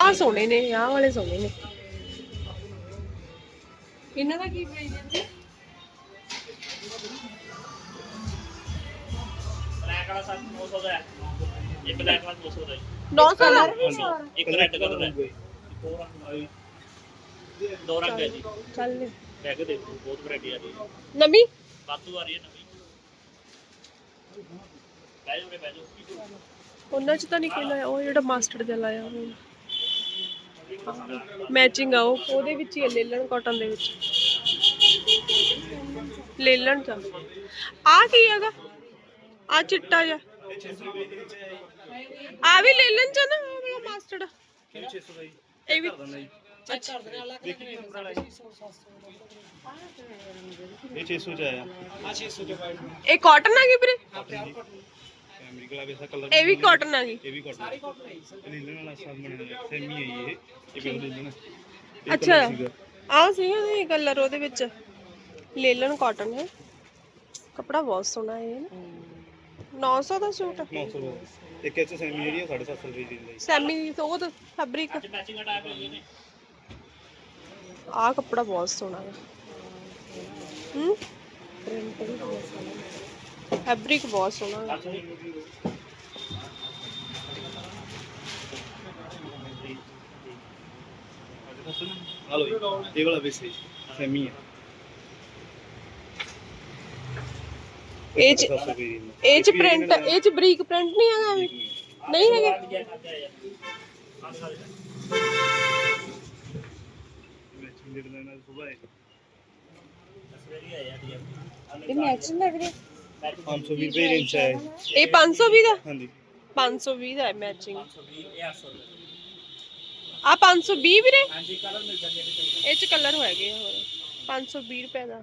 ਆ ਸੋਹਣੇ ਨੇ ਆਹ ਵਾਲੇ ਸੋਹਣੇ ਨੇ। ਇਹਨਾਂ ਦਾ ਕੀ ਪ੍ਰਾਈਸ ਹੈ ਬਲੈਕ ਵਾਲਾ ਸੱਤ 900 ਦਾ ਹੈ। ਇੱਕ ਬਲੈਕ ਵਾਲਾ 200 ਦਾ ਹੈ। 900 ਦਾ? ਇੱਕ ਰੈੱਡ ਕਲਰ ਹੈ। ਦੋ ਰੰਗ ਹੈ ਦੋ ਰੰਗ ਹੈ ਜੀ। ਚੱਲ। ਬੈਗ ਦੇਖੋ ਬਹੁਤ ਵੈਰਾਈਟੀ ਆ ਰਹੀ ਹੈ ਨਵੀਂ? ਵਾਧੂ ਆ ਰਹੀ ਹੈ ਨਵੀਂ। ਉਹਨਾਂ ਚ ਤਾਂ ਨਹੀਂ ਉਹ ਜਿਹੜਾ ਮਾਸਟਰ ਜਿਹਾ ਲਾਇਆ ਹੋਇਆ। ਮੈਚਿੰਗ ਆ ਉਹ ਉਹਦੇ ਵਿੱਚ ਹੀ ਆ ਲੇਲਣ ਕਾਟਨ ਦੇ ਵਿੱਚ। ਲੇਲਣ ਚ ਆ। ਕੀ ਹੈਗਾ? ਆ ਚਿੱਟਾ ਜਿਹਾ। ਆ ਵੀ ਲੇਲਣ ਚ ਨਾ ਉਹ ਵਾਲਾ ਮਾਸਟਰ ਇਹ ਵੀ ਇਹ 600 ਚ ਆਇਆ। ਇਹ ਕਾਟਨ ਆ ਗਈ ਵੀਰੇ? ਅਮਰੀਕਾ ਵੈਸਾ ਕਲਰ ਇਹ ਵੀ ਕਾਟਨ ਆ ਗਈ ਇਹ ਵੀ ਕਾਟਨ ਇਹ ਲੀਲਨ ਵਾਲਾ ਸਾਬ ਬਣਿਆ ਸੈਮੀ ਹੈ ਇਹ ਇਹ ਬਿਲ ਲੀਲਨ ਇਹ ਅੱਛਾ colour ਸੀਗਾ। ਆ ਸੀਗਾ ਇਹ ਕਲਰ ਉਹਦੇ ਵਿੱਚ ਲੇਲਨ ਕਾਟਨ ਹੈ ਕਪੜਾ ਬਹੁਤ ਸੋਹਣਾ ਹੈ ਨਾ 900 ਦਾ ਸੂਟ 900 ਦਾ ਇੱਕ ਇਹ ਚ ਸੈਮੀ ਜਿਹੜੀ ਆ 750 ਰੁਪਏ ਦੀ ਲਈ ਸੈਮੀ ਉਹ ਤਾਂ ਫੈਬਰਿਕ ਅੱਜ ਮੈਚਿੰਗ ਅਟੈਕ ਹੋਈ ਨੇ ਆ ਕਪੜਾ ਬਹੁਤ ਸੋਹਣਾ ਹੈ ਹੂੰ ਪ੍ਰਿੰਟ ਵੀ ਬਹੁਤ ਸੋਹਣਾ ਫੈਬਰਿਕ ਬਹੁਤ ਸੋਹਣਾ ਹੈ। ਆ ਇਹ ਵਾਲਾ ਵੀ ਸੈਮੀ ਹੈ ਇਹ ਚ ਇਹ ਚ ਪ੍ਰਿੰਟ ਇਹ ਚ ਬਰੀਕ ਪ੍ਰਿੰਟ ਨਹੀਂ ਹੈਗਾ ਐਵੇਂ ਨਹੀਂ ਹੈਗੇ? ਇਹ ਮੈਚਿੰਗ ਲੱਗ ਰਿਹਾ। 520 ਰੁਪਏ ਰੇਂਜ ਹੈ ਇਹ। 520 ਦਾ ਹਾਂਜੀ 520 ਦਾ? ਹੈ ਮੈਚਿੰਗ ਇਹ 800 ਦਾ ਆ 520 ਵੀਰੇ ਹਾਂਜੀ ਕਲਰ ਮਿਲ ਜਾਂਦੇ ਨੇ ਇਹ ਚ ਕਲਰ ਹੋਏਗੇ ਹੋਰ। 520 ਰੁਪਏ ਦਾ।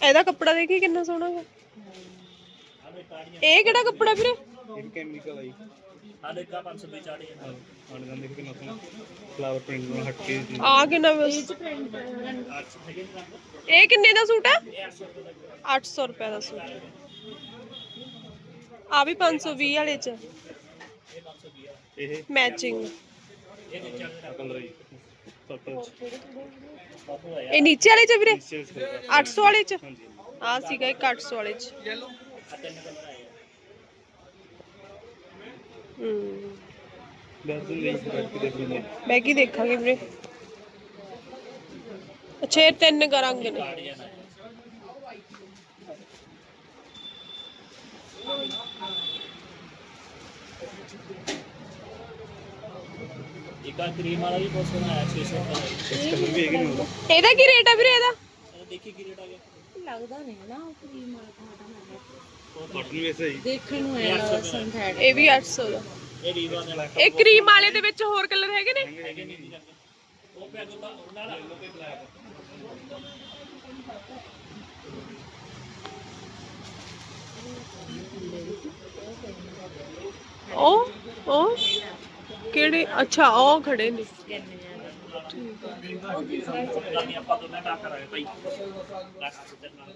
ਇਹਦਾ ਕੱਪੜਾ ਦੇਖੀ ਕਿੰਨਾ ਸੋਹਣਾ ਹੈ ਇਹ ਕਿਹੜਾ ਕੱਪੜਾ ਵੀਰੇ? ਇਹ ਵੀ ਕੈਮੀਕਲ ਆਈ ਸਾਡੇ ਕਾ 520 ਚਾੜੀ ਹੈ ਆਣ ਗੰਦ ਦੇਖ ਕਿੰਨਾ ਸੋਹਣਾ ਫਲਾਵਰ ਪ੍ਰਿੰਟ ਨਾਲ ਹਟ ਕੇ ਜੀ। ਆ ਕਿੰਨਾ ਇਹ ਕਿੰਨੇ ਦਾ ਸੂਟ ਹੈ 800 ਰੁਪਏ ਦਾ ਸੂਟ ਆ ਵੀ 520 ਵਾਲੇ ਚ ਇਹ ਮੈਚਿੰਗ ਕਲਰ ਹੈ ਪਰਪਲ ਇਹ ਨੀਚੇ ਵਾਲੇ ਚ ਵੀਰੇ ਸੇਲਸ ਕਰਦਾ 800 ਵਾਲੇ ਚ ਹਾਂਜੀ ਆ ਸੀਗਾ ਇੱਕ 800 ਵਾਲੇ ਚ ਹੂੰ। ਦੱਸ ਦਿਨ ਲਈ ਬੈਠ ਕੇ ਦੇਖ ਲੈਂਦੇ ਮੈਂ ਕੀ ਦੇਖਾਂਗੇ ਵੀਰੇ? ਅੱਛਾ ਇਹ ਤਿੰਨ ਕਰਾਂਗੇ ਨੇ। ਇੱਕ ਆ ਕਰੀਮ ਵਾਲਾ ਵੀ ਬਹੁਤ ਸੋਹਣਾ ਆਇਆ 600 ਰੁਪਏ ਦਾ। ਇਸ ਕਲਰ ਵੀ ਹੈਗੇ ਨੇ ਉਹਦਾ। ਇਹਦਾ ਕੀ ਰੇਟ ਆ ਵੀਰੇ ਇਹਦਾ? ਇਹ ਦੇਖੀ ਕੀ ਰੇਟ ਆ ਗਿਆ। ਲੱਗਦਾ ਨਹੀਂ ਨਾ ਕਰੀਮ ਵਾਲਾ ਤੁਹਾਡਾ ਕਾਟਨ ਵੀ ਐਸਾ ਹੀ ਦੇਖਣ ਨੂੰ ਐ ਸੰਥੈਟ ਇਹ ਵੀ 800 ਦਾ। ਇਹ ਰੀਵਾ ਦਾ। ਇਹ ਕਰੀਮ ਵਾਲੇ ਦੇ ਵਿੱਚ ਹੋਰ ਕਲਰ ਹੈਗੇ ਨੇ? ਉਹ ਪੈਗ ਦਾ ਉਹਨਾਂ ਦਾ ਉਹ ਉਹ ਕਿਹੜੇ? ਅੱਛਾ ਉਹ ਖੜੇ ਨੇ। ਆਪਾਂ ਦੋਨਾਂ ਟਾਕ ਕਰਾਂਗੇ ਭਾਈ ਦੇ। ਨਾਲ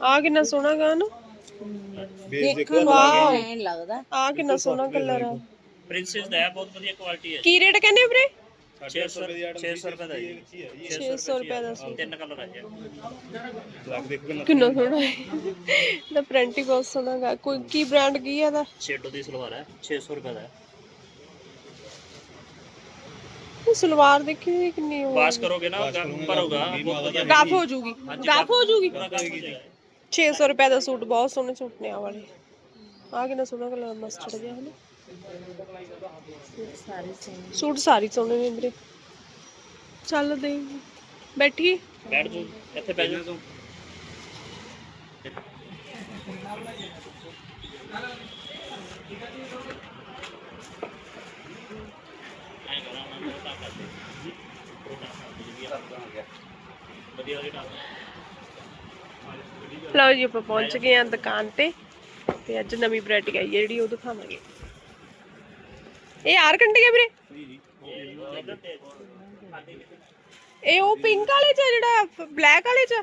ਆ ਕਿੰਨਾ ਸੋਹਣਾ ਗਾ ਨਾ। ਦੇਖਣ ਨੂੰ ਵਾਓ ਐ ਲੱਗਦਾ। ਆ ਕਿੰਨਾ ਸੋਹਣਾ ਕਲਰ ਆ। ਪ੍ਰਿੰਸੈਸ ਦਾ ਹੈ ਬਹੁਤ ਵਧੀਆ ਕੁਆਲਿਟੀ ਹੈ। ਕੀ ਰੇਟ ਕਹਿੰਦੇ ਵੀਰੇ? 600 ਰੁਪਏ 600 ਰੁਪਏ ਦਾ ਜੀ 600 ਰੁਪਏ ਦਾ ਸੂਟ। ਤਿੰਨ ਕਲਰ ਆ ਜੀ। ਲੱਗ ਦੇਖੋ ਕਿੰਨਾ ਕਿੰਨਾ ਸੋਹਣਾ। ਹੈ। ਦਾ ਪ੍ਰਿੰਟ ਹੀ ਬਹੁਤ ਸੋਹਣਾ ਗਾ। ਕੋਈ ਕੀ ਬ੍ਰਾਂਡ ਕੀ ਹੈ ਇਹਦਾ? ਸ਼ੇਡੋ ਦੀ ਸਲਵਾਰ ਹੈ 600 ਰੁਪਏ ਦਾ ਹੈ। ਇਹ ਸਲਵਾਰ ਦੇਖੀ ਹੋਈ ਕਿੰਨੀ ਉਹ। ਵਾਸ਼ ਕਰੋਗੇ ਨਾ ਭਰੋਗਾ ਬਹੁਤ ਵਧੀਆ। ਗਾਫ ਹੋ ਜੂਗੀ। ਗਾਫ ਹੋ ਜੂਗੀ। ਪੂਰਾ ਕੰਮ ਹੋ ਜਾਏਗਾ। 600 ਰੁਪਏ ਦਾ ਸੂਟ ਬਹੁਤ ਸੋਹਣੇ ਸੂਟ ਨੇ ਆ ਵਾਲੇ। ਆ ਕਿੰਨਾ ਸੋਹਣਾ ਕਲਰ ਮਸਟਰਡ ਜਿਹਾ ਹੈ ਨਾ? ਸਾਰੇ ਸੇਮ ਸੂਟ ਸਾਰੀ ਸੋਹਣੇ ਨੇ ਵੀਰੇ। ਚੱਲ ਦੇ ਬੈਠੀ ਬੈਠ ਜਾਓ ਇੱਥੇ ਬੈਠ ਜਾਓ। ਵਧੀਆ ਵਧੀਆ। ਲਓ ਜੀ ਆਪਾਂ ਪਹੁੰਚ ਗਏ ਆ ਦੁਕਾਨ ਤੇ ਤੇ ਅੱਜ ਨਵੀਂ ਵੈਰਾਈਟੀ ਆਈ ਹੈ ਜਿਹੜੀ ਉਹ ਦਿਖਾਵਾਂਗੇ। ਇਹ ਆਰ ਕੰਡੀ ਹੈ ਵੀਰੇ? ਇਹ ਉਹ ਪਿੰਕ ਵਾਲੇ ਚ ਆ ਜਿਹੜਾ ਬਲੈਕ ਵਾਲੇ ਚ? ਆ?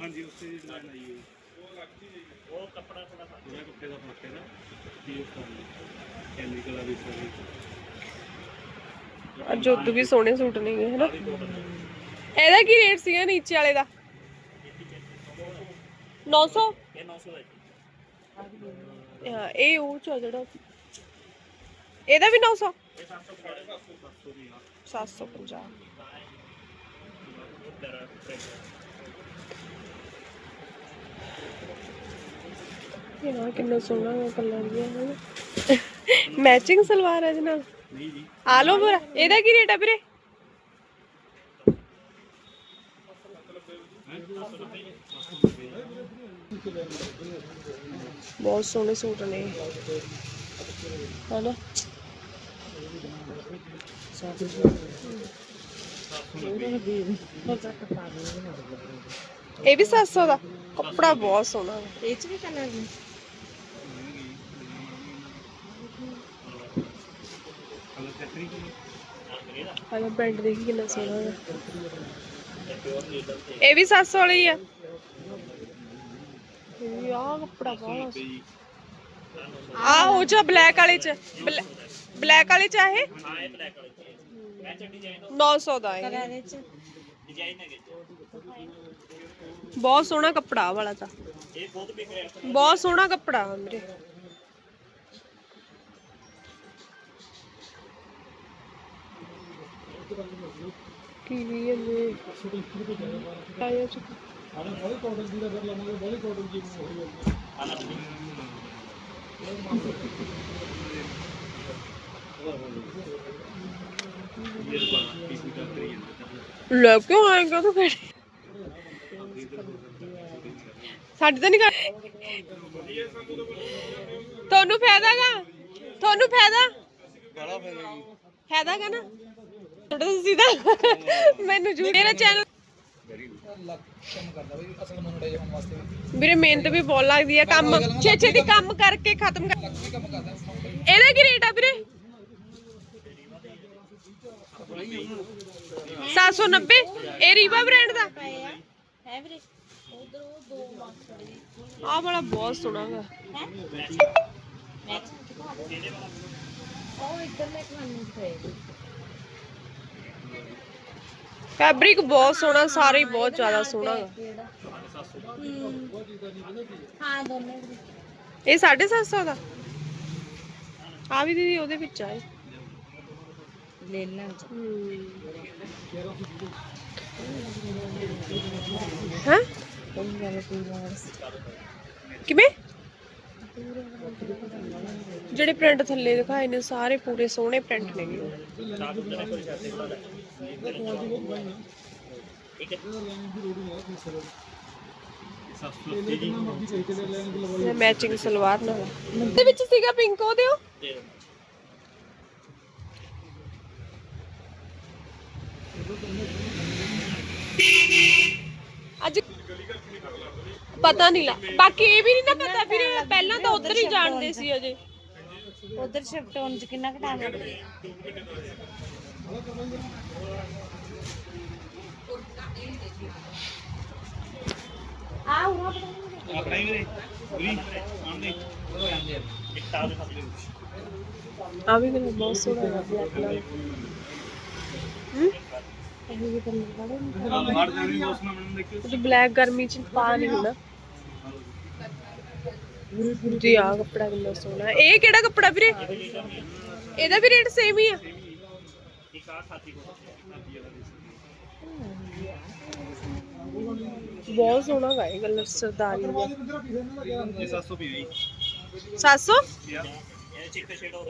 ਹਾਂਜੀ ਉਸੇ ਦੀ ਡਿਜ਼ਾਈਨ ਆਈ ਹੈ ਉਹ ਕੱਪੜਾ ਥੋੜਾ ਜਿਹੜਾ ਕੱਪੜੇ ਦਾ ਫ਼ਰਕ ਹੈ ਨਾ ਕੈਮੀਕਲ ਵਾਲੀ ਸਾਰੀ। ਅੱਜ ਵੀ ਸੋਹਣੇ ਸੂਟ ਨੇਗੇ ਹਨਾ? ਇਹਦਾ ਕੀ ਰੇਟ ਸੀਗਾ ਨੀਚੇ ਵਾਲੇ ਦਾ? 900 ਇਹ 900 ਦਾ ਜੀ ਹਾਂ ਇਹ ਉਹ ਚ ਆ ਜਿਹੜਾ ਇਹਦਾ ਵੀ 900 ਇਹ 750 750 ਤੇਰਾ ਪ੍ਰਿੰਟ ਇਹ ਕਿੰਨਾ ਸੋਹਣਾ ਕਲਰ ਮੈਚਿੰਗ ਸਲਵਾਰ ਹੈ ਨਾਲ ਨਹੀਂ ਜੀ ਆਲ ਓਵਰ ਇਹਦਾ ਕੀ ਰੇਟ ਹੈ ਵੀਰੇ ਬਹੁਤ ਸੋਹਣੇ ਸੂਟ ਨੇ। ਹਨਾ? ਇਹ ਵੀ 700 ਦਾ। ਕੱਪੜਾ ਬਹੁਤ ਸੋਹਣਾ। ਹੈ ਇਹ ਚ ਵੀ ਕਲਰ ਨੇ। ਆਇਆ ਬ੍ਰਾਂਡ ਦੇਖੀ ਕਿੰਨਾ ਸੋਹਣਾ ਹੈ। ਇਹ ਵੀ 700 ਵਾਲੀ ਹੀ ਆ। ਇਹ ਆ ਕੱਪੜਾ ਬਹੁਤ ਜੀ ਆ ਉਹ ਚ ਬਲੈਕ ਵਾਲੇ ਚ ਬਲੈਕ ਵਾਲੇ ਚ ਆ ਇਹ? ਹਾਂ ਇਹ ਬਲੈਕ ਵਾਲੀ ਚੀਜ਼ ਮੈਂ ਚੱਡੀ ਜਾਈਨ 900 ਦਾ ਇਹ। ਕਲਰ ਇਹ ਚ ਡਿਜ਼ਾਈਨ ਹੈਗੇ ਜੀ। ਬਹੁਤ ਸੋਹਣਾ ਕੱਪੜਾ ਵਾਲਾ ਤਾਂ। ਇਹ ਬਹੁਤ ਬਿਕ ਰਿਹਾ ਹੈ ਬਹੁਤ ਸੋਹਣਾ ਕੱਪੜਾ ਮੇਰੇ ਕੀ ਵੀ ਇਹਨੇ ਆਇਆ ਲੈ ਕਿਉਂ ਫਿਰ? ਸਾਡੇ ਤਾਂ ਨਹੀਂ ਕਰ ਤੁਹਾਨੂੰ ਫਾਇਦਾਗਾ ਤੁਹਾਨੂੰ ਫਾਇਦਾ? ਬੜਾ ਫਾਇਦਾ ਫਾਇਦਾਗਾ ਨਾ? ਸਿੱਧਾ ਮੈਨੂੰ ਜੂ ਮੇਰਾ ਚੈਨਲ ਵੀਰੇ ਮਿਹਨਤ ਵੀ ਬਹੁਤ ਲੱਗਦੀ ਹੈ ਕੰਮ ਛੇ ਛੇ ਦੀ ਕੰਮ ਕਰਕੇ ਖਤਮ ਕਰ ਇਹਦਾ ਕੀ ਰੇਟ ਆ ਵੀਰੇ? 790 ਇਹ ਰੀਵਾ ਬ੍ਰਾਂਡ ਦਾ? ਪਏ ਆ ਹੈ ਵੀਰੇ। ਉਧਰ ਉਹ ਦੋ ਬਾਕਸ ਖੜੇ ਆਹ ਵਾਲਾ ਬਹੁਤ ਸੋਹਣਾ ਹੈ? ਹੈ ਮੈਚ ਉਹ ਇੱਧਰ ਲੈ ਕੇ ਆਨੇ ਪਏ ਫੈਬਰਿਕ ਬਹੁਤ ਸੋਹਣਾ ਸਾਰੇ ਹੀ ਬਹੁਤ ਜ਼ਿਆਦਾ ਸੋਹਣਾ ਹਮ। ਹਾਂ। ਦੋਨੇ। ਇਹ 750 ਦਾ? ਆ ਵੀ ਦੀਦੀ ਉਹਦੇ ਵਿੱਚ ਆਏ ਲੈ ਲੈਣ ਚ ਹਾਂ। ਕੋਈ ਗੱਲ ਪੂਰਾ ਕਿਵੇਂ? ਜਿਹੜੇ ਪ੍ਰਿੰਟ ਥੱਲੇ ਦਿਖਾਏ ਨੇ ਸਾਰੇ ਪੂਰੇ ਸੋਹਣੇ ਪ੍ਰਿੰਟ ਜੀ ਇਹ ਮੈਚਿੰਗ ਸਲਵਾਰ ਨਾਲ। ਇਹਦੇ ਵਿੱਚ ਸੀਗਾ ਪਿੰਕ ਉਹ? ਦਿਓ। ਅੱਜ ਪਤਾ ਨਹੀਂ ਲਾ ਬਾਕੀ ਇਹ ਵੀ ਨਹੀਂ ਨਾ ਪਤਾ ਫਿਰ ਪਹਿਲਾਂ ਤਾਂ ਉਧਰ ਹੀ ਜਾਣਦੇ ਸੀ ਅਜੇ। ਉਧਰ ਸ਼ਿਫਟ ਹੋਣ ਚ ਕਿੰਨਾ ਘਟਾ ਲੱਗਦਾ ਆ ਉਰਾ ਆਪਣਾ ਹੀ ਵੀਰੇ ਵੀਰੇ ਆਉਂਦੇ ਇੱਕ ਤਾਂ ਦੇ ਖਾਤੇ ਆ ਵੀ ਮੈਨੂੰ ਬਹੁਤ ਸੋਹਣਾ ਲੱਗਿਆ ਬਲੈਕ ਹੂੰ ਇਹ ਵੀ ਕਲਰ ਬੜੇ ਨੇ ਜਾਣੀ ਉਸ ਮੈਨੂੰ ਦੇਖਿਓ ਉਹ ਬਲੈਕ ਗਰਮੀ ਚ ਪਾ ਨਹੀਂ ਹੁੰਦਾ। ਜੀ ਆ ਕੱਪੜਾ ਕਿੰਨਾ ਸੋਹਣਾ। ਇਹ ਕਿਹੜਾ ਕੱਪੜਾ ਵੀਰੇ? ਇਹਦਾ ਵੀ ਰੇਟ ਸੇਮ ਹੀ ਆ। ਬਹੁਤ ਸੋਹਣਾ ਗਾ ਇਹ ਕਲਰ ਸਰਦਾਰੀ ਦਾ। ਇਹ 700 ਪੀ ਜੀ 700 ਇਹ ਚਿੱਟੇ ਸ਼ੇਡ ਹੋ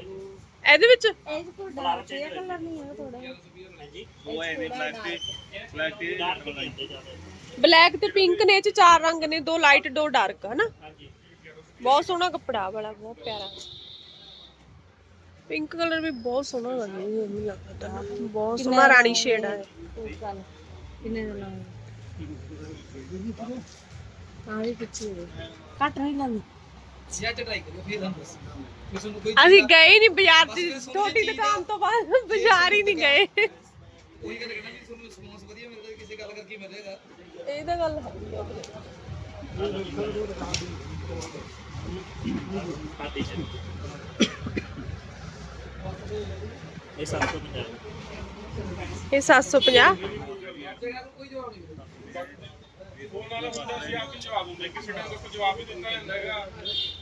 ਇਹਦੇ ਵਿੱਚ? ਇਹ ਡਾਰਕ ਜਿਹਾ ਕਲਰ ਨਹੀਂ ਹੈ ਥੋੜਾ ਹਾਂਜੀ ਉਹ ਹੈ ਵੀ ਬਲੈਕ ਤੇ ਬਲੈਕ ਤੇ ਬਲੈਕ ਤੇ ਪਿੰਕ ਨੇ ਇਹ ਚ ਚਾਰ ਰੰਗ ਨੇ ਦੋ ਲਾਈਟ ਦੋ ਡਾਰਕ ਹਨਾ? ਹਾਂਜੀ ਬਹੁਤ ਸੋਹਣਾ ਕੱਪੜਾ ਵਾਲਾ ਬਹੁਤ ਪਿਆਰਾ। ਪਿੰਕ ਕਲਰ ਵੀ ਬਹੁਤ ਸੋਹਣਾ ਲੱਗਦਾ ਇਹ ਨਹੀਂ ਲੱਗਦਾ ਬਹੁਤ ਸੋਹਣਾ ਰਾਣੀ ਸ਼ੇਡ ਹੈ ਗੱਲ ਕਿੰਨੇ ਦਾ ਲਾਉਂਗੇ ਆ ਵੀ ਪਿੱਛੇ ਹੋ ਘੱਟ ਨਹੀਂ ਲਾਉਂਦੀ ਅਸੀਂ ਗਏ ਹੀ ਨਹੀਂ ਬਾਜ਼ਾਰ ਦੀ। ਛੋਟੀ ਦੁਕਾਨ ਤੋਂ ਬਾਅਦ ਬਾਜ਼ਾਰ ਹੀ ਨਹੀਂ ਗਏ। ਇਹ ਤਾਂ ਗੱਲ ਹੈ। ਖਾਦੀ ਚ। ਇਹ 750 ਇਹ 750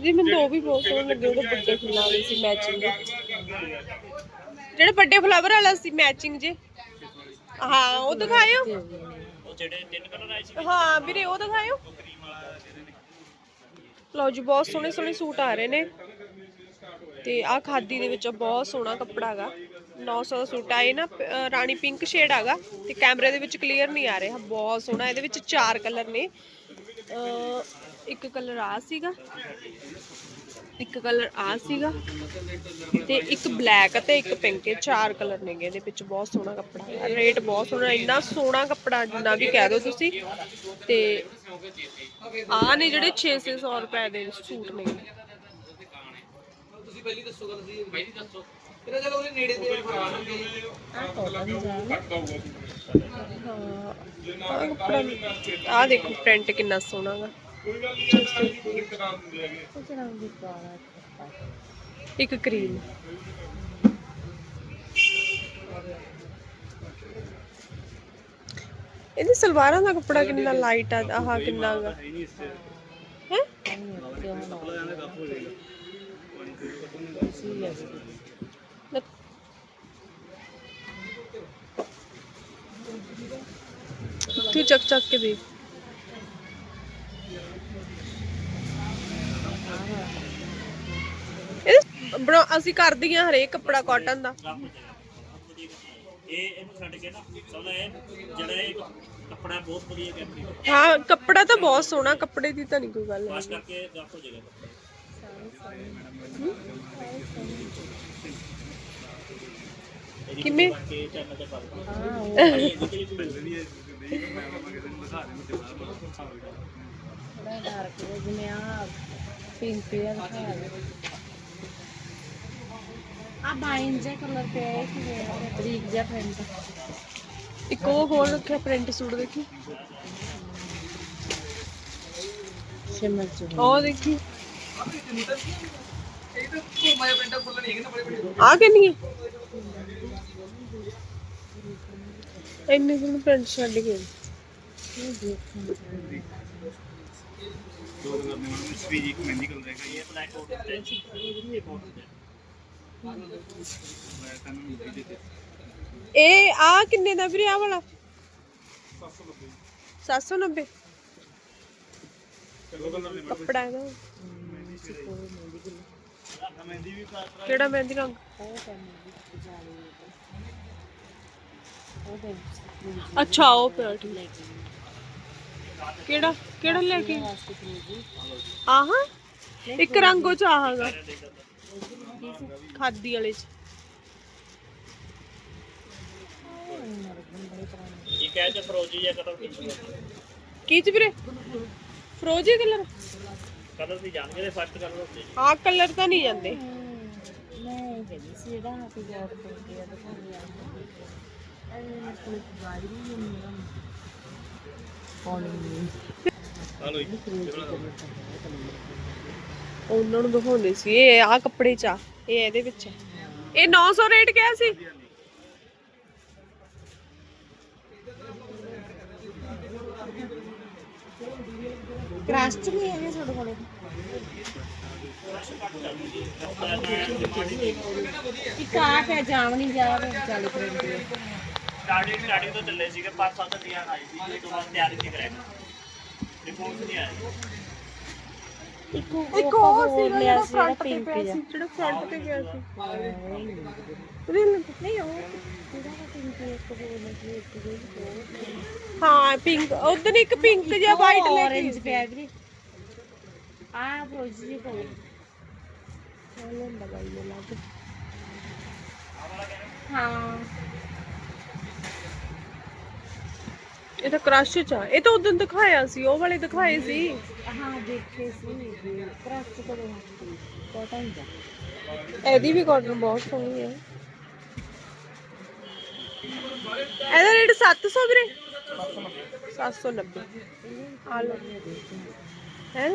ਜੀ ਮੈਨੂੰ ਉਹ ਵੀ ਬਹੁਤ ਸੋਹਣੇ ਲੱਗੇ ਉਹਦੇ ਵੱਡੇ ਫੁੱਲਾਂ ਸੀ ਮੈਚਿੰਗ ਜਿਹੜੇ ਵੱਡੇ ਫਲਾਵਰ ਵਾਲਾ ਸੀ ਮੈਚਿੰਗ ਜੇ। ਹਾਂ ਉਹ ਦਿਖਾਇਓ। ਉਹ ਜਿਹੜੇ ਤਿੰਨ ਕਲਰ ਆਏ ਸੀ। ਹਾਂ ਵੀਰੇ ਉਹ ਦਿਖਾਇਓ। ਲਓ ਜੀ ਬਹੁਤ ਸੋਹਣੇ ਸੋਹਣੇ ਸੂਟ ਆ ਰਹੇ ਨੇ। ਤੇ ਆ ਖਾਦੀ ਦੇ ਵਿੱਚ ਬਹੁਤ ਸੋਹਣਾ ਕੱਪੜਾ ਹੈਗਾ। 900 ਦਾ ਸੂਟ ਆਏ ਨਾ ਰਾਣੀ ਪਿੰਕ ਸ਼ੇਡ ਹੈਗਾ ਤੇ ਕੈਮਰੇ ਦੇ ਵਿੱਚ ਕਲੀਅਰ ਨਹੀਂ ਆ ਰਿਹਾ। ਬਹੁਤ ਸੋਹਣਾ। ਇਹਦੇ ਵਿੱਚ ਚਾਰ ਕਲਰ ਨੇ। ਇੱਕ ਕਲਰ ਆ ਸੀਗਾ। ਇੱਕ ਕਲਰ ਆ ਸੀਗਾ ਤੇ ਇੱਕ ਬਲੈਕ ਤੇ ਇੱਕ ਪਿੰਕ ਇਹ ਚਾਰ ਕਲਰ ਨੇਗੇ ਇਹਦੇ ਵਿੱਚ ਬਹੁਤ ਸੋਹਣਾ ਕੱਪੜਾ ਹੈ ਰੇਟ ਬਹੁਤ ਸੋਹਣਾ। ਇੰਨਾ ਸੋਹਣਾ ਕੱਪੜਾ ਜਿੰਨਾ ਵੀ ਕਹਿ ਦਿਓ ਤੁਸੀਂ। ਤੇ ਆ ਨੇ ਜਿਹੜੇ 600 ਰੁਪਏ ਦੇ ਸੂਟ ਨੇ। ਤੁਸੀਂ ਪਹਿਲੀ ਦੱਸੋ ਗੱਲ ਸੀ ਪਹਿਲੀ ਦੱਸੋ। ਫਿਰ ਚਲੋ ਉਹਦੇ ਨੇੜੇ ਤੇ ਫੜਾ ਕੱਪੜਾ ਆ ਦੇਖੋ ਪ੍ਰਿੰਟ ਕਿੰਨਾ ਸੋਹਣਾ ਗਾ। ਇੱਕ ਕਰੀਮ। ਇਹਦੀ ਸਲਵਾਰਾਂ ਦਾ ਕੱਪੜਾ ਕਿੰਨਾ ਲਾਈਟ ਆ ਆਹ ਕਿੰਨਾ ਗਾ। ਹੈ ਤੂੰ ਚੱਕ ਚੱਕ ਕੇ ਦੇਖ ਇਹ ਬਣਾ ਅਸੀਂ ਕਰਦੀਆਂ ਹਰੇਕ ਕੱਪੜਾ ਕਾਟਨ ਦਾ ਇਹ ਇਹਨੂੰ ਛੱਡ ਕੇ ਨਾ ਸਭ ਇਹ ਜਿਹੜਾ ਇਹ ਕੱਪੜਾ ਬਹੁਤ ਵਧੀਆ ਕੰਪਨੀ ਦਾ ਹਾਂ ਕੱਪੜਾ ਤਾਂ ਬਹੁਤ ਸੋਹਣਾ ਕੱਪੜੇ ਦੀ ਤਾਂ ਨਹੀਂ ਕੋਈ ਗੱਲ ਹੈ ਕਰਕੇ ਗੱਪ ਹੋ ਜਾਏਗਾ ਇਹਦੀ ਕਿਵੇਂ? ਬਣ ਕੇ ਚੈਨਲ ਤੇ ਪਾ ਦਿਓ ਆ ਬਾਈਨ ਜਿਹਾ ਕਲਰ ਪਿਆ ਹੈ ਕਿ ਬਰੀਕ ਜਿਹਾ ਪ੍ਰਿੰਟ ਇੱਕ ਉਹ ਹੋਰ ਰੱਖਿਆ ਪ੍ਰਿੰਟ ਸੂਟ ਦੇਖੀ। ਸ਼ਿਮਰ ਚ ਉਹ ਦੇਖੀ। ਆ ਕਿੰਨੀ ਹੈ ਇੰਨੇ ਜਿਹਨੂੰ ਪ੍ਰਿੰਟ ਛੱਡ ਗਏ ਦੋ ਮਹਿੰਦੀ ਇਹ ਬਲੈਕ ਮੈਂ ਦੇ ਆ ਕਿੰਨੇ ਦਾ ਵੀਰੇ ਆ ਵਾਲਾ? 790 ਦੋ ਕਲਰ ਨੇ ਕੱਪੜਾ ਇਹਦਾ। ਕਿਹੜਾ ਮਹਿੰਦੀ ਰੰਗ? ਅੱਛਾ, ਉਹ ਪਿਆ, ਠੀਕ। ਕਿਹੜਾ? ਕਿਹੜਾ ਲੈ ਕੇ? ਆਹਾਂ? ਇੱਕ ਰੰਗੋ ਚ ਆਹਾਗਾ। ਖਾਦੀ ਵਾਲੇ ਚ। ਇਹ ਕਹਿ ਚ ਫਰੋਜੀ ਜਾਂ ਕਲਰ ਕੀ ਚ ਵੀਰੇ? ਫਰੋਜੀ ਕਲਰ। ਕਲਰ ਦੀ ਜਾਣਗੇ ਫਸਟ ਕਲਰ ਹੁੰਦੇ ਆ ਕਲਰ ਤਾਂ ਨਹੀਂ ਜਾਂਦੇ। ਮੈਂ ਇਹ ਕਹਿੰਦੀ ਸੀ ਜਿਹੜਾ ਹੱਥ ਜੋੜ ਕੇ ਗਿਆ ਦਿਖਾਉਂਦੀ ਆ ਇਹ ਕੋਈ ਗਾੜੀ ਨਹੀਂ ਹੁੰਦੀ ਪਾਉਣੀ ਹਲੋ ਇੱਕ ਉਹਨਾਂ ਨੂੰ ਦਿਖਾਉਂਦੇ ਸੀ ਇਹ ਆ ਕੱਪੜੇ ਚ ਆ ਇਹ ਇਹਦੇ ਵਿੱਚ। ਇਹ 900 ਰੇਟ ਕਿਹਾ ਸੀ। ਕ੍ਰਾਸ ਚ ਨਹੀਂ ਹੈਗੇ ਤੁਹਾਡੇ ਕੋਲੇ? ਇੱਕ ਆ ਪਿਆ ਜਾਮਣੀ ਜਾ 40 ਪ੍ਰਿੰਟ ਦੀ ਸਟਾਰਟਿੰਗ ਸਟਾਰਟਿੰਗ ਤੋਂ ਚੱਲੇ ਸੀਗੇ 5-7 ਦੀਆਂ ਆਈ ਸੀ ਇਹ ਤੋਂ ਬਾਅਦ ਤਿਆਰੀ ਨਹੀਂ ਕਰਾਇਆ ਰਿਪੋਰਟ ਨਹੀਂ ਆਇਆ ਇੱਕ ਇੱਕ ਉਹ ਸੀ ਜਿਹੜਾ ਫਰੰਟ ਤੇ ਪਿਆ ਸੀ ਜਿਹੜਾ ਫਰੰਟ ਤੇ ਗਿਆ ਸੀ। ਰੀਲ ਨਹੀਂ। ਉਹ ਜਿਹੜਾ ਪਿੰਕ ਇੱਕ ਹੋਰ ਨਹੀਂ ਇੱਕ ਹੋਰ। ਹਾਂ ਪਿੰਕ ਉਦੋਂ ਇੱਕ ਪਿੰਕ ਜਿਹਾ ਵਾਈਟ ਲੈ ਕੇ ਪਿਆ ਵੀਰੇ। ਆ ਫਰੋਜੀ ਜੀ ਕੋਲ ਹਾਂ ਇਹ ਤਾਂ ਕ੍ਰਸ਼ ਚ ਆ ਇਹ ਤਾਂ ਉਦੋਂ ਦਿਖਾਇਆ ਸੀ ਉਹ ਵਾਲੇ ਦਿਖਾਏ ਸੀ ਹਾਂ ਦੇਖੇ ਸੀ ਕ੍ਰਾਸ ਚ ਕੋਲ ਕੋਟਨ ਦਾ ਇਹਦੀ ਵੀ ਕਾਟਨ ਬਹੁਤ ਸੋਹਣੀ ਹੈ ਇਹਦਾ ਰੇਟ 700 ਵੀਰੇ 790 ਆ ਲਓ ਹੈ?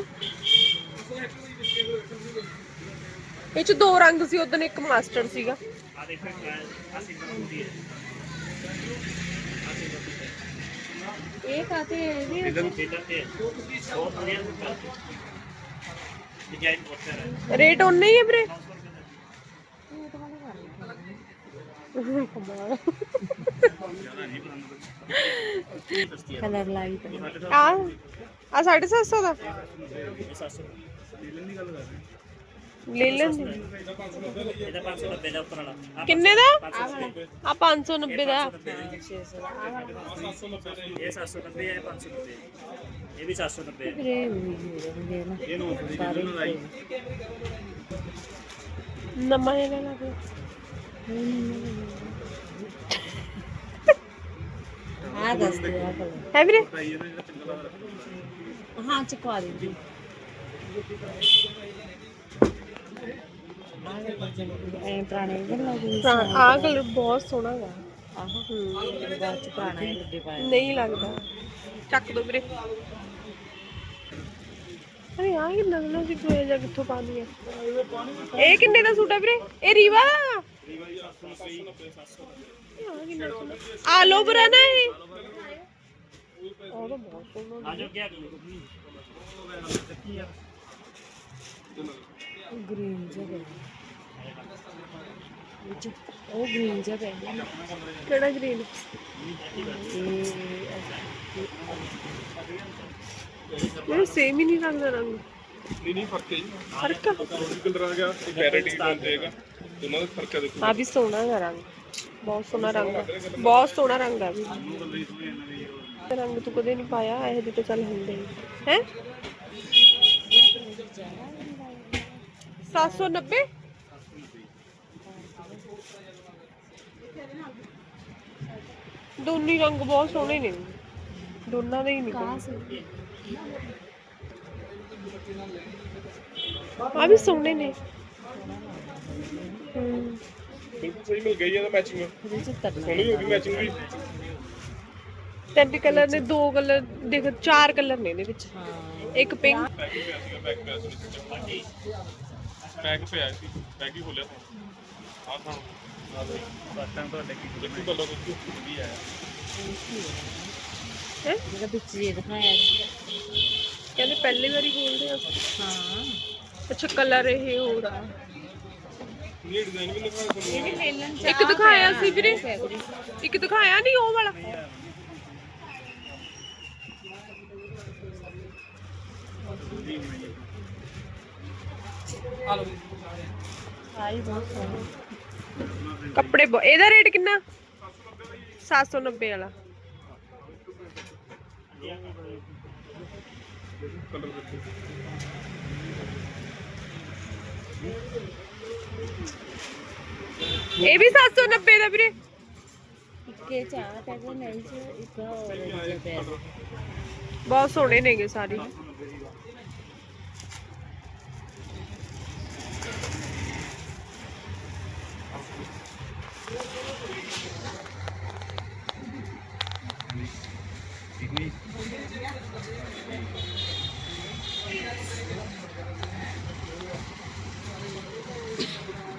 ਇਹ ਚ ਦੋ ਰੰਗ ਸੀ ਉਦੋਂ ਇੱਕ ਮਾਸਟਰ ਸੀਗਾ। ਆ ਦੇਖੋ ਆ ਸਿੰਗਲ ਹੁੰਦੀ ਹੈ ਇਹ ਕਾਤੇ ਇਹਦੀ ਇਧਰ ਤੇ ਬਹੁਤ ਵਧੀਆ ਡਿਜ਼ਾਈਨ ਬਹੁਤ ਹੈ। ਰੇਟ ਉਨਾ ਹੀ ਹੈ ਵੀਰੇ 900 ਰੁਪਏ ਦਾ ਕਮਾਲ ਕਲਰ ਲਾਈਟ ਆ ਆ 750 ਦਾ ਇਹ 700 ਲੈ ਲੈਂਦੇ ਇਹਦਾ 590 ਦਾ। ਉੱਪਰ ਵਾਲਾ ਕਿੰਨੇ ਦਾ? ਆ 590 ਦਾ 600 ਦਾ। ਇਹ 790 ਹੈ 590 ਇਹ ਵੀ 790 ਹੈ ਵੀਰੇ ਉਹੀ ਸਾਰੇ ਨਵਾਂ ਇਹ ਲੈ ਆ ਦੱਸ ਦੇ ਆ ਕਲਰ ਹੈ ਵੀਰੇ? ਹਾਂ ਚਕਵਾ ਦੇ ਜੀ ਐ ਪੁਰਾਣੇ ਨਹੀਂ ਲੱਗਦੇ ਆ ਕਲਰ ਬਹੁਤ ਸੋਹਣਾ ਹੈ ਆਹੋ ਹੂੰ। ਬਾਅਦ ਚ ਪੁਰਾਣਾ ਹੀ ਲੱਗੇ ਪਾਇਆ ਨਹੀਂ ਲੱਗਦਾ। ਚੱਕ ਦੋ ਵੀਰੇ। ਅਰੇ ਆ ਕਿੰਨਾ ਸੋਹਣਾ ਸੀ ਕੋਈ ਜਾ ਕਿੱਥੋਂ ਪਾਣੀ ਹੈ ਇਹ ਕਿੰਨੇ ਦਾ ਸੂਟ ਹੈ ਵੀਰੇ? ਇਹ ਰੀਵਾ ਦਾ? ਆਹ ਕਿੰਨਾ ਸੋਹਣਾ। ਆ ਲੋ ਬਰਾ ਨਾ ਇਹ। ਉਹ ਤਾਂ ਬਹੁਤ ਸੋਹਣਾ ਆ ਕੀ ਅਗਲੇ ਗ੍ਰੀਨ ਪਿਆ ਵਿੱਚ ਉਹ ਗ੍ਰੀਨ ਜਿਹਾ ਪਿਆ ਕਿਹੜਾ ਗ੍ਰੀਨ? ਇਹ ਸੇਮ ਹੀ ਨਹੀਂ ਲੱਗਦਾ ਰੰਗ। ਨਹੀਂ ਨਹੀਂ ਫ਼ਰਕ ਹੈ ਜੀ। ਫ਼ਰਕ ਆ। ਕਲਰ ਆ ਗਿਆ ਇੱਕ ਪੈਰਟ ਡਿਜ਼ਾਈਨ ਦੇਗਾ ਦੋਨਾਂ ਦਾ ਫ਼ਰਕ ਹੈ ਦੇਖੋ। ਆ ਵੀ ਸੋਹਣਾ ਹੈ ਰੰਗ। ਬਹੁਤ ਸੋਹਣਾ ਰੰਗ ਆ ਬਹੁਤ ਸੋਹਣਾ ਰੰਗ ਆ ਵੀ। ਰੰਗ ਤੂੰ ਕਦੇ ਨਹੀਂ ਪਾਇਆ? ਇਹ ਜਿਹੇ ਤਾਂ ਚੱਲ ਹੁੰਦੇ ਹੈ। 790 ਦੋਨੀ ਰੰਗ ਬਹੁਤ ਸੋਹਣੇ ਨੇ। ਦੋਨਾਂ ਦੇ ਹੀ ਨੇ ਆ ਵੀ ਸੋਹਣੇ ਨੇ। ਹੂੰ ਬਿਲਕੁਲ ਸਹੀ ਮਿਲ ਗਈ ਇਹਦਾ ਮੈਚਿੰਗ ਇਹਦੇ ਚ ਤਰਨਾ ਸੋਹਣੀ ਹੋ ਗਈ ਮੈਚਿੰਗ ਵੀ ਤਿੰਨ ਕਲਰ ਨੇ ਦੋ ਕਲਰ ਦੇਖ ਚਾਰ ਕਲਰ ਨੇ ਇਹਦੇ ਵਿੱਚ ਹਾਂ ਇੱਕ ਪਿੰਕ ਪੈਕ ਪਿਆ ਸੀਗਾ ਪੈਕ ਪਿਆ ਸੀ ਪੈਕ ਪਿਆ ਸੀ ਪੈਕ ਹੀ ਖੋਲਿਆ ਸੀ ਆਹ ਤਾਂ ਬਟਨ ਤੁਹਾਡੇ ਕੀ ਦੇਖੋ ਕਲਰ ਕੁਝ ਵੀ ਆਇਆ ਹੈ ਜਿਹੜਾ ਵਿੱਚ ਜੇ ਦਿਖਾਇਆ ਸੀ। ਕਹਿੰਦੇ ਪਹਿਲੀ ਵਾਰੀ ਖੋਲਦੇ ਆ ਹਾਂ ਅੱਛਾ ਕਲਰ ਇਹ ਹੋਰ ਆ ਇਹ ਡਿਜ਼ਾਈਨ ਵੀ ਲਗਾ ਤੁਹਾਨੂੰ ਇਹਦੇ ਲੈਲਨ ਇੱਕ ਦਿਖਾਇਆ ਸੀ ਵੀਰੇ। ਇੱਕ ਦਿਖਾਇਆ ਨਹੀਂ ਉਹ ਵਾਲਾ। ਸਾਰੀ ਬਹੁਤ ਸੋਹਣੀ ਕੱਪੜੇ ਇਹਦਾ ਰੇਟ ਕਿੰਨਾ? 790 ਵਾਲਾ ਕਲਰ ਦੇਖੋ ਇਹ ਵੀ 790 ਦਾ ਵੀਰੇ ਇੱਕੇ ਚਾਹ ਪੈਕ ਨਹੀਂ ਸੀ ਇੱਕ ਹੋਰ ਜਿਹਾ ਪਿਆ ਸੀ। ਬਹੁਤ ਸੋਹਣੇ ਨੇਗੇ ਸਾਰੇ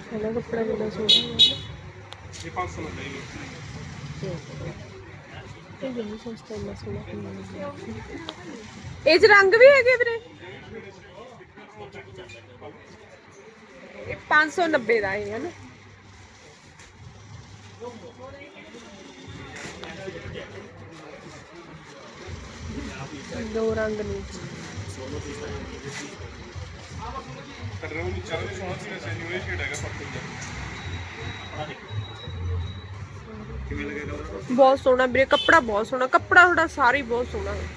ਇਹਦਾ ਕੱਪੜਾ ਕਿੰਨਾ ਸੋਹਣਾ ਹੈ ਇਹ 500 ਵੀ ਸਸਤਾ ਇਹ ਚ ਰੰਗ ਵੀ ਹੈਗੇ ਵੀਰੇ? ਇਹ 590 ਦਾ ਹੈ ਨਾ ਦੋ ਰੰਗ ਨੇ। ਕਲਰ ਉਹ ਚਾਹ ਵੀ ਸੋਹਣਾ ਸੀ, ਵੈਸੇ ਨਿਊ ਸ਼ੇਡ ਹੈਗਾ ਫ਼ਰਕ ਹੁੰਦਾ ਬਹੁਤ ਸੋਹਣਾ ਵੀਰੇ ਕੱਪੜਾ ਬਹੁਤ ਸੋਹਣਾ ਕੱਪੜਾ ਤੁਹਾਡਾ ਸਾਰਾ ਹੀ ਬਹੁਤ ਸੋਹਣਾ ਹੈ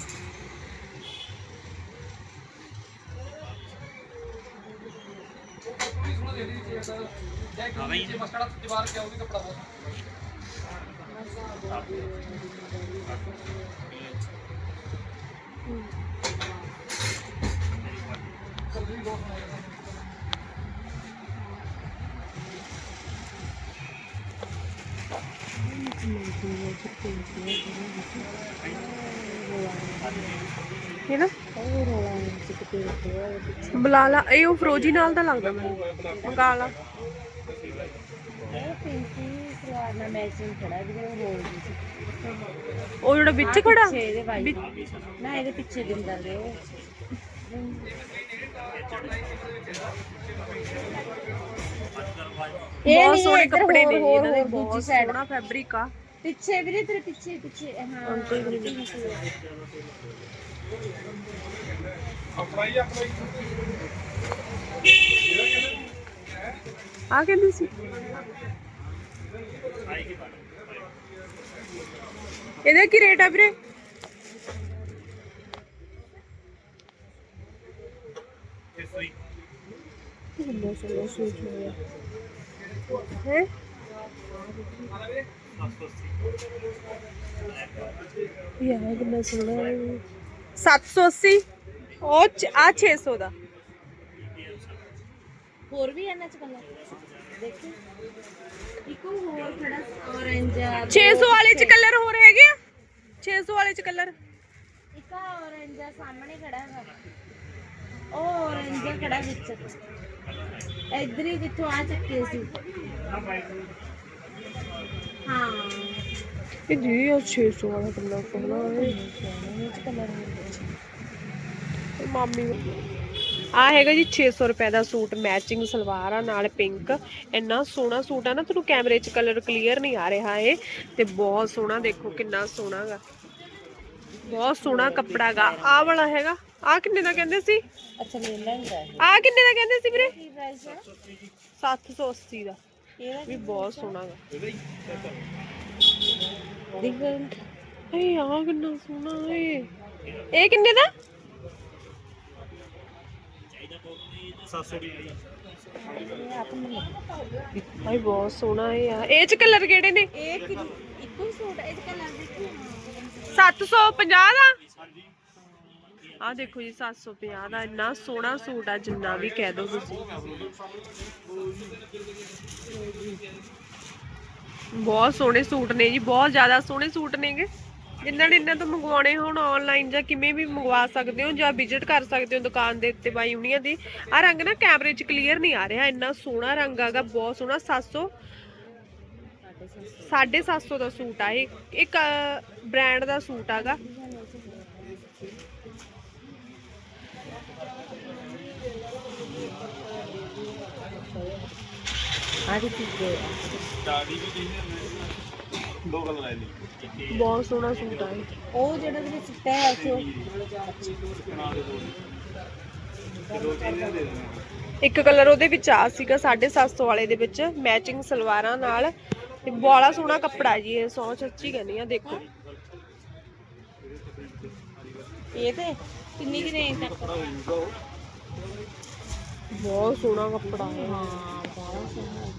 ਹਾਂ ਹੋਇਆ ਪਿੱਛੇ ਬੁਲਾ ਲਾ ਇਹ ਉਹ ਫਰੋਜੀ ਨਾਲ ਦਾ ਲੱਗਦਾ ਮੈਨੂੰ। ਮੰਗਾ ਲਾ ਇਹ ਉਹ ਜਿਹੜਾ ਵਿੱਚ ਖੜਾ? ਨਾ ਇਹਦੇ ਪਿੱਛੇ ਦਿੰਦਾ ਇਹ ਬਹੁਤ ਨਹੀਂ, ਸੋਹਣੇ ਕੱਪੜੇ ਨੇ ਇਹਨਾਂ ਦੇ ਬਹੁਤ। ਸੋਹਣਾ ਫੈਬਰਿਕ ਆ। ਪਿੱਛੇ ਵੀਰੇ ਤੇਰੇ ਪਿੱਛੇ ਪਿੱਛੇ ਹਾਂ। ਆਪਣਾ ਹੀ ਆਪਣਾ ਹੀ? ਆ ਕਹਿੰਦੀ ਸੀ। ਇਹਦਾ ਕੀ ਰੇਟ ਆ ਵੀਰੇ? ਸੂਟ ਹੋਇਆ ਹੈ? 780 ਯਾਰ ਕਿੰਨਾ ਸੋਹਣਾ ਹੈ 780 ਉਹ ਆ 600 ਦਾ। ਹੋਰ ਵੀ ਇਹਨਾਂ ਚ ਕਲਰ ਦੇਖੀ। ਇੱਕ ਹੋਰ ਖੜਾ orange ਆ 600 ਵਾਲੇ ਚ ਕਲਰ ਹੋਰ ਹੈਗੇ ਆ? 600 ਵਾਲੇ ਚ ਕਲਰ? ਇੱਕ ਆ orange ਆ ਸਾਹਮਣੇ ਖੜਾ ਹੈਗਾ। ਉਹ orange ਆ ਖੜਾ ਵਿੱਚ। ਇਧਰ ਹੀ ਜਿੱਥੋਂ ਆ ਚੱਕੇ ਸੀ। ਹਾਂ। ਇਹ ਜੀ ਉਹ 600 ਵਾਲਾ ਕਲਰ ਇਹ ਮਾਮੀ ਆ ਹੈਗਾ ਜੀ 600 ਰੁਪਏ ਦਾ ਸੂਟ ਮੈਚਿੰਗ ਸਲਵਾਰ ਆ ਨਾਲ ਪਿੰਕ ਇੰਨਾ ਸੋਹਣਾ ਸੂਟ ਆ ਨਾ ਤੁਹਾਨੂੰ ਕੈਮਰੇ 'ਚ ਕਲਰ ਕਲੀਅਰ ਨਹੀਂ ਆ ਰਿਹਾ ਇਹ। ਤੇ ਬਹੁਤ ਸੋਹਣਾ ਦੇਖੋ ਕਿੰਨਾ ਸੋਹਣਾ ਗਾ। ਬਹੁਤ ਸੋਹਣਾ ਕੱਪੜਾ ਗਾ। ਆ ਵਾਲਾ ਹੈਗਾ। ਆ ਕਿੰਨੇ ਦਾ ਕਹਿੰਦੇ ਸੀ? ਅੱਛਾ ਲੈ ਲੈਂਦਾ ਆ ਕਿੰਨੇ ਦਾ ਕਹਿੰਦੇ ਸੀ ਵੀਰੇ? ਕੀ ਪ੍ਰਾਈਸ ਹੈ 780 ਦਾ। ਵੀ ਬਹੁਤ ਸੋਹਣਾ ਗਾ। ਡਿਫਰੈਂਟ ਏ ਆ ਕਿੰਨਾ ਸੋਹਣਾ ਏ। ਇਹ ਕਿੰਨੇ ਦਾ? 720 ਇਹ ਆਪ ਨੂੰ ਭਾਈ ਬਹੁਤ ਸੋਹਣਾ ਏ ਆ। ਇਹ ਚ ਕਲਰ ਕਿਹੜੇ ਨੇ? ਇਹ ਇੱਕੋ ਹੀ ਸੂਟ ਇਹ ਕਲਰ ਦੇਖੀ। 750 ਦਾ? ਆ ਦੇਖੋ ਜੀ 750 ਦਾ ਇੰਨਾ ਸੋਹਣਾ ਸੂਟ ਆ, ਜਿੰਨਾ ਵੀ ਕਹਿ ਦੋ ਤੁਸੀਂ। ਬਹੁਤ ਸੋਹਣੇ ਸੂਟ ਨੇ ਜੀ, ਬਹੁਤ ਜ਼ਿਆਦਾ ਸੋਹਣੇ ਸੂਟ ਨੇਗੇ। ਜਿਨ੍ਹਾਂ ਨੇ ਇਹਨਾਂ ਤੋਂ ਮੰਗਵਾਉਣੇ ਹੋਣ ਆਨਲਾਈਨ ਜਾਂ ਕਿਵੇਂ ਵੀ ਮੰਗਵਾ ਸਕਦੇ ਹੋ ਜਾਂ ਵਿਜ਼ਿਟ ਕਰ ਸਕਦੇ ਹੋ ਦੁਕਾਨ ਦੇ ਉੱਤੇ ਬਾਈ ਯੂਨੀਆ ਦੀ। ਆ ਰੰਗ ਨਾ ਕੈਮਰੇ 'ਚ ਕਲੀਅਰ ਨਹੀਂ ਆ ਰਿਹਾ, ਇੰਨਾ ਸੋਹਣਾ ਰੰਗ ਆਗਾ ਬਹੁਤ ਸੋਹਣਾ। 700 750 ਦਾ ਸੂਟ ਆ ਇਹ। ਇੱਕ ਬ੍ਰਾਂਡ ਦਾ ਸੂਟ ਆਗਾ ਆ ਦਿੱਤੀ ਗਏ ਦਾੜੀ ਵੀ ਕਹਿੰਦੇ ਦੋ ਕਲਰ ਆਏ ਨੇ ਬਹੁਤ ਸੋਹਣਾ ਸੂਟ ਆ ਇਹ। ਉਹ ਜਿਹੜਾ ਵੀ ਚਿੱਟਾ ਹੈ ਉੱਥੇ ਉਹ? ਇੱਕ ਕਲਰ ਉਹਦੇ ਵਿੱਚ ਆ ਸੀਗਾ 750 ਵਾਲੇ ਦੇ ਵਿੱਚ ਮੈਚਿੰਗ ਸਲਵਾਰਾਂ ਨਾਲ। ਤੇ ਬੜਾ ਸੋਹਣਾ ਕੱਪੜਾ ਜੀ ਇਹ ਸੌ ਸੱਚੀ ਕਹਿੰਦੀ ਆ ਦੇਖੋ। ਇਹ ਤੇ ਕਿੰਨੀ ਕਿ ਰੇਂਜ ਤੱਕ ਬਹੁਤ ਸੋਹਣਾ ਕੱਪੜਾ ਹੈ। ਹਾਂ ਬਹੁਤ ਸੋਹਣਾ।